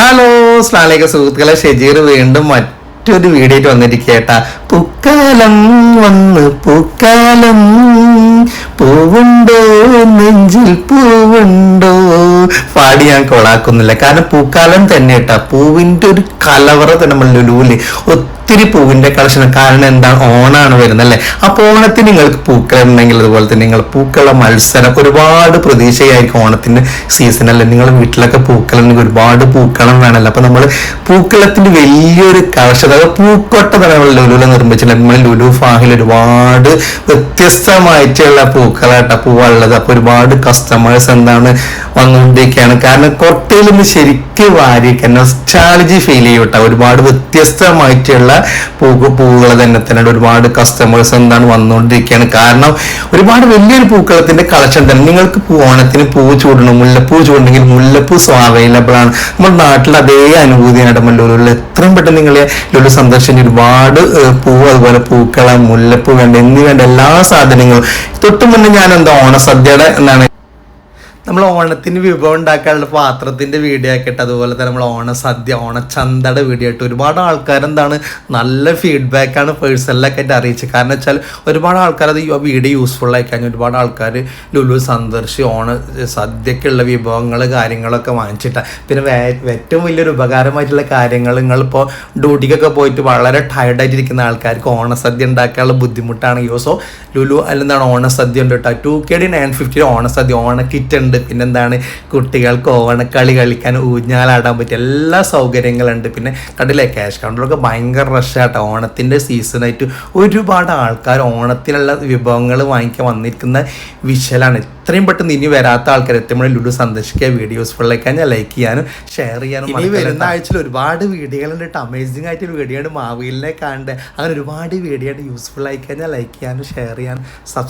Hello സ്ലാലേഖ സുഹൃത്തുക്കളെ ഷെജീർ വീണ്ടും മറ്റൊരു വീഡിയോ വന്നിരിക്കേട്ടാ പൂക്കാലം വന്ന് പൂക്കാലം പൂവുണ്ടോ? നെഞ്ചിൽ പൂവുണ്ടോ? പാടി ഞാൻ കൊളാക്കുന്നില്ല. കാരണം പൂക്കാലം തന്നെ കേട്ടാ. പൂവിന്റെ ഒരു കലവറ തന്നെ നമ്മൾ ഒത്തിരി പൂവിന്റെ കളക്ഷൻ കാരണം എന്താണ്? ഓണാണ് വരുന്നത് അല്ലേ? അപ്പൊ ഓണത്തിന് നിങ്ങൾക്ക് പൂക്കളം ഉണ്ടെങ്കിൽ അതുപോലെ തന്നെ നിങ്ങൾ പൂക്കള മത്സരം ഒരുപാട് പ്രതീക്ഷയായിരിക്കും ഓണത്തിന്റെ സീസണല്ലേ നിങ്ങളുടെ വീട്ടിലൊക്കെ പൂക്കളം ഉണ്ടെങ്കിൽ ഒരുപാട് പൂക്കളം വേണമല്ലോ. അപ്പൊ നമ്മൾ പൂക്കളത്തിന്റെ വലിയൊരു കളക്ഷൻ അതായത് പൂക്കൊട്ട തന്നെ നമ്മൾ ലുലുവിൽ നിർമ്മിച്ചിട്ടുണ്ട്. നമ്മൾ ലുലു ഫാഹിൽ ഒരുപാട് വ്യത്യസ്തമായിട്ടുള്ള പൂക്കളാട്ട പൂവുള്ളത് അപ്പൊ ഒരുപാട് കസ്റ്റമേഴ്സ് എന്താണ് വന്നുകൊണ്ടിരിക്കുകയാണ് കാരണം കൊട്ടയിൽ നിന്ന് ശരിക്കും വാരിക്കാൻ നൊസ്റ്റാളജി ഫീൽ ചെയ്യൂട്ട. ഒരുപാട് വ്യത്യസ്തമായിട്ടുള്ള പൂ പൂവുകൾ തന്നെ തന്നെ ഒരുപാട് കസ്റ്റമേഴ്സ് എന്താണ് വന്നുകൊണ്ടിരിക്കുകയാണ് കാരണം ഒരുപാട് വലിയൊരു പൂക്കളത്തിന്റെ കളക്ഷൻ തന്നെ. നിങ്ങൾക്ക് ഓണത്തിന് പൂ ചൂടണം. മുല്ലപ്പൂ ചൂടണമെങ്കിൽ മുല്ലപ്പൂ അവൈലബിൾ ആണ്. നമ്മുടെ നാട്ടിൽ അതേ അനുഭൂതിയാണ് നമ്മൾ എത്രയും പെട്ടെന്ന് നിങ്ങൾ ലുലു സന്ദർശിച്ച് ഒരുപാട് പൂ അതുപോലെ പൂക്കളം മുല്ലപ്പൂ വേണ്ട എന്നീ വേണ്ട എല്ലാ സാധനങ്ങളും തൊട്ടു മുന്നേ ഞാൻ എന്താ ഓണസദ്യയുടെ എന്താണ് നമ്മൾ ഓണത്തിന് വിഭവം ഉണ്ടാക്കാനുള്ള പാത്രത്തിന്റെ വീഡിയോ ആക്കിയിട്ട് അതുപോലെ തന്നെ നമ്മൾ ഓണസദ്യ ഓണച്ചന്തയുടെ വീഡിയോ ആയിട്ട് ഒരുപാട് ആൾക്കാർ എന്താണ് നല്ല ഫീഡ്ബാക്കാണ് പേഴ്സണലൊക്കെ ആയിട്ട് അറിയിച്ചത്. കാരണം വെച്ചാൽ ഒരുപാട് ആൾക്കാർ അത് വീഡിയോ യൂസ്ഫുൾ ആയി കഴിഞ്ഞാൽ ഒരുപാട് ആൾക്കാർ ലുലു സന്ദർശിച്ച് ഓണ സദ്യക്കുള്ള വിഭവങ്ങൾ കാര്യങ്ങളൊക്കെ വാങ്ങിച്ചിട്ടാണ് പിന്നെ ഏറ്റവും വലിയൊരു ഉപകാരമായിട്ടുള്ള കാര്യങ്ങൾ നിങ്ങളിപ്പോൾ ഡ്യൂട്ടിക്കൊക്കെ പോയിട്ട് വളരെ ടയർഡായിട്ടിരിക്കുന്ന ആൾക്കാർക്ക് ഓണസദ്യ ഉണ്ടാക്കാനുള്ള ബുദ്ധിമുട്ടാണെങ്കിൽ സോ ലുലു അല്ലെന്താണ് ഓണസദ്യ ഉണ്ട് കേട്ടോ. Two K D nine fifty ഓണസദ്യ ഓണ കിറ്റ് ഉണ്ട്. പിന്നെന്താണ് കുട്ടികൾക്ക് ഓണക്കളി കളിക്കാൻ ഊഞ്ഞാലാടാൻ പറ്റിയ എല്ലാ സൗകര്യങ്ങളുണ്ട്. പിന്നെ കണ്ടില്ലേ ക്യാഷ് കൗണ്ടറൊക്കെ ഭയങ്കര റഷാട്ടോ ഓണത്തിന്റെ സീസണായിട്ട് ഒരുപാട് ആൾക്കാർ ഓണത്തിനുള്ള വിഭവങ്ങൾ വാങ്ങിക്കാൻ വന്നിരിക്കുന്ന വിശലാണ്. എത്രയും പെട്ടെന്ന് ഇനി വരാത്ത ആൾക്കാർ എത്തുമ്പോൾ ലുഡു സന്ദർശിക്കുക വീഡിയോസ് ഫുള്ളേക്കാൻ ഞാൻ ലൈക്ക് ചെയ്യാനും ഷെയർ ചെയ്യാനും ഇനി വരുന്ന ആഴ്ചയിൽ ഒരുപാട് വീഡിയോകളുണ്ട് കേട്ടോ അമേസിംഗ് ആയിട്ടൊരു വീഡിയോ ആണ് മാവിലിനെ കാണേണ്ടത് അങ്ങനെ ഒരുപാട് വീഡിയോ ആയിട്ട് യൂസ്ഫുൾ ആയി കഴിഞ്ഞാൽ ലൈക്ക് ചെയ്യാനും ഷെയർ ചെയ്യാനും സബ്സ്ക്രൈബ്